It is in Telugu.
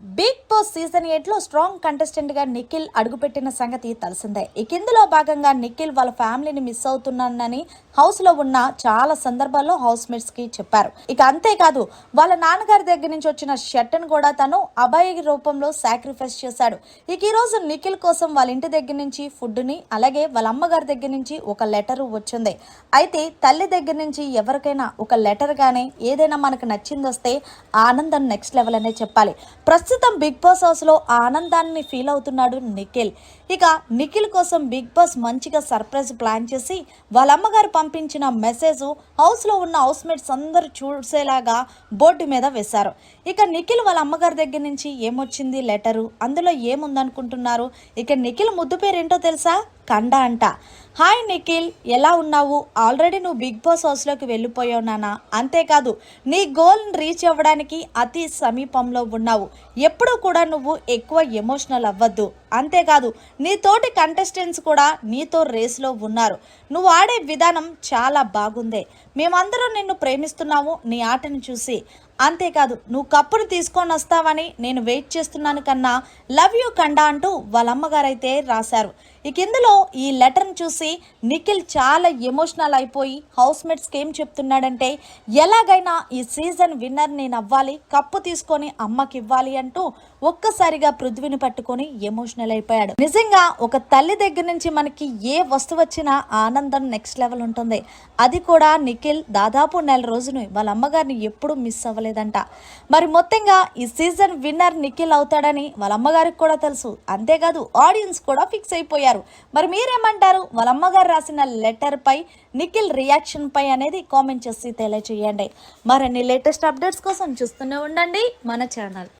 బిగ్ బాస్ సీజన్ ఎయిట్లో స్ట్రాంగ్ కంటెస్టెంట్గా నిఖిల్ అడుగుపెట్టిన సంగతి తెలిసిందే. ఇక ఇందులో భాగంగా నిఖిల్ వాళ్ళ ఫ్యామిలీని మిస్ అవుతున్నానని హౌస్లో ఉన్న చాలా సందర్భాల్లో హౌస్ మేట్స్కి చెప్పారు. ఇక అంతేకాదు వాళ్ళ నాన్నగారి దగ్గర నుంచి వచ్చిన షర్ట్ను కూడా తను అభయ రూపంలో సాక్రిఫైస్ చేశాడు. ఇక ఈ రోజు నిఖిల్ కోసం వాళ్ళ ఇంటి దగ్గర నుంచి ఫుడ్ని అలాగే వాళ్ళ అమ్మగారి దగ్గర నుంచి ఒక లెటర్ వచ్చింది. అయితే తల్లి దగ్గర నుంచి ఎవరికైనా ఒక లెటర్ గానే ఏదైనా మనకు నచ్చింది వస్తే ఆనందం నెక్స్ట్ లెవెల్ అనే చెప్పాలి. ప్రస్తుతం ప్రస్తుతం బిగ్ బాస్ హౌస్లో ఆనందాన్ని ఫీల్ అవుతున్నాడు నిఖిల్. ఇక నిఖిల్ కోసం బిగ్ బాస్ మంచిగా సర్ప్రైజ్ ప్లాన్ చేసి వాళ్ళ అమ్మగారు పంపించిన మెసేజ్ హౌస్లో ఉన్న హౌస్ మేట్స్ అందరూ చూసేలాగా బోర్డు మీద వేశారు. ఇక నిఖిల్ వాళ్ళ అమ్మగారి దగ్గర నుంచి ఏమొచ్చింది లెటరు? అందులో ఏముందనుకుంటున్నారు? ఇక నిఖిల్ ముద్దు పేరు ఏంటో తెలుసా? కండ అంట. హాయ్ నిఖిల్ ఎలా ఉన్నావు? ఆల్రెడీ నువ్వు బిగ్ బాస్ హౌస్లోకి వెళ్ళిపోయావు నానా అంతేకాదు నీ గోల్ని రీచ్ అవ్వడానికి అతి సమీపంలో ఉన్నావు. ఎప్పుడూ కూడా నువ్వు ఎక్కువ ఎమోషనల్ అవ్వద్దు. అంతేకాదు నీ తోటి కంటెస్టెంట్స్ కూడా నీతో రేస్లో ఉన్నారు. నువ్వు ఆడే విధానం చాలా బాగుంది. మేమందరం నిన్ను ప్రేమిస్తున్నాము నీ ఆటను చూసి. అంతేకాదు నువ్వు కప్పును తీసుకొని వస్తావని నేను వెయిట్ చేస్తున్నాను కన్నా లవ్ యూ కండా అంటూ వాళ్ళ అమ్మగారైతే రాశారు. ఇక ఇందులో ఈ లెటర్ని చూసి నిఖిల్ చాలా ఎమోషనల్ అయిపోయి హౌస్ మేట్స్కి ఏం చెప్తున్నాడంటే ఎలాగైనా ఈ సీజన్ విన్నర్ నేను అవ్వాలి కప్పు తీసుకొని అమ్మకి ఇవ్వాలి అంటూ ఒక్కసారిగా పృథ్వీని పట్టుకొని ఎమోషనల్ అయిపోయాడు నిజంగా ఒక తల్లి దగ్గర నుంచి మనకి ఏ వస్తువు వచ్చినా ఆనందం నెక్స్ట్ లెవెల్ ఉంటుంది. అది కూడా నిఖిల్ దాదాపు నెల రోజును వాళ్ళ అమ్మగారిని ఎప్పుడూ మిస్ అవ్వలేదంట. మరి మొత్తంగా ఈ సీజన్ విన్నర్ నిఖిల్ అవుతాడని వాళ్ళ అమ్మగారికి కూడా తెలుసు. అంతేకాదు ఆడియన్స్ కూడా ఫిక్స్ అయిపోయారు. మరి మీరేమంటారు? వాళ్ళ అమ్మగారు రాసిన లెటర్ పై నిఖిల్ రియాక్షన్ పై అనేది కామెంట్ చేసి తెలియజేయండి మరిన్ని లేటెస్ట్ అప్డేట్స్ కోసం చూస్తూనే ఉండండి మన ఛానల్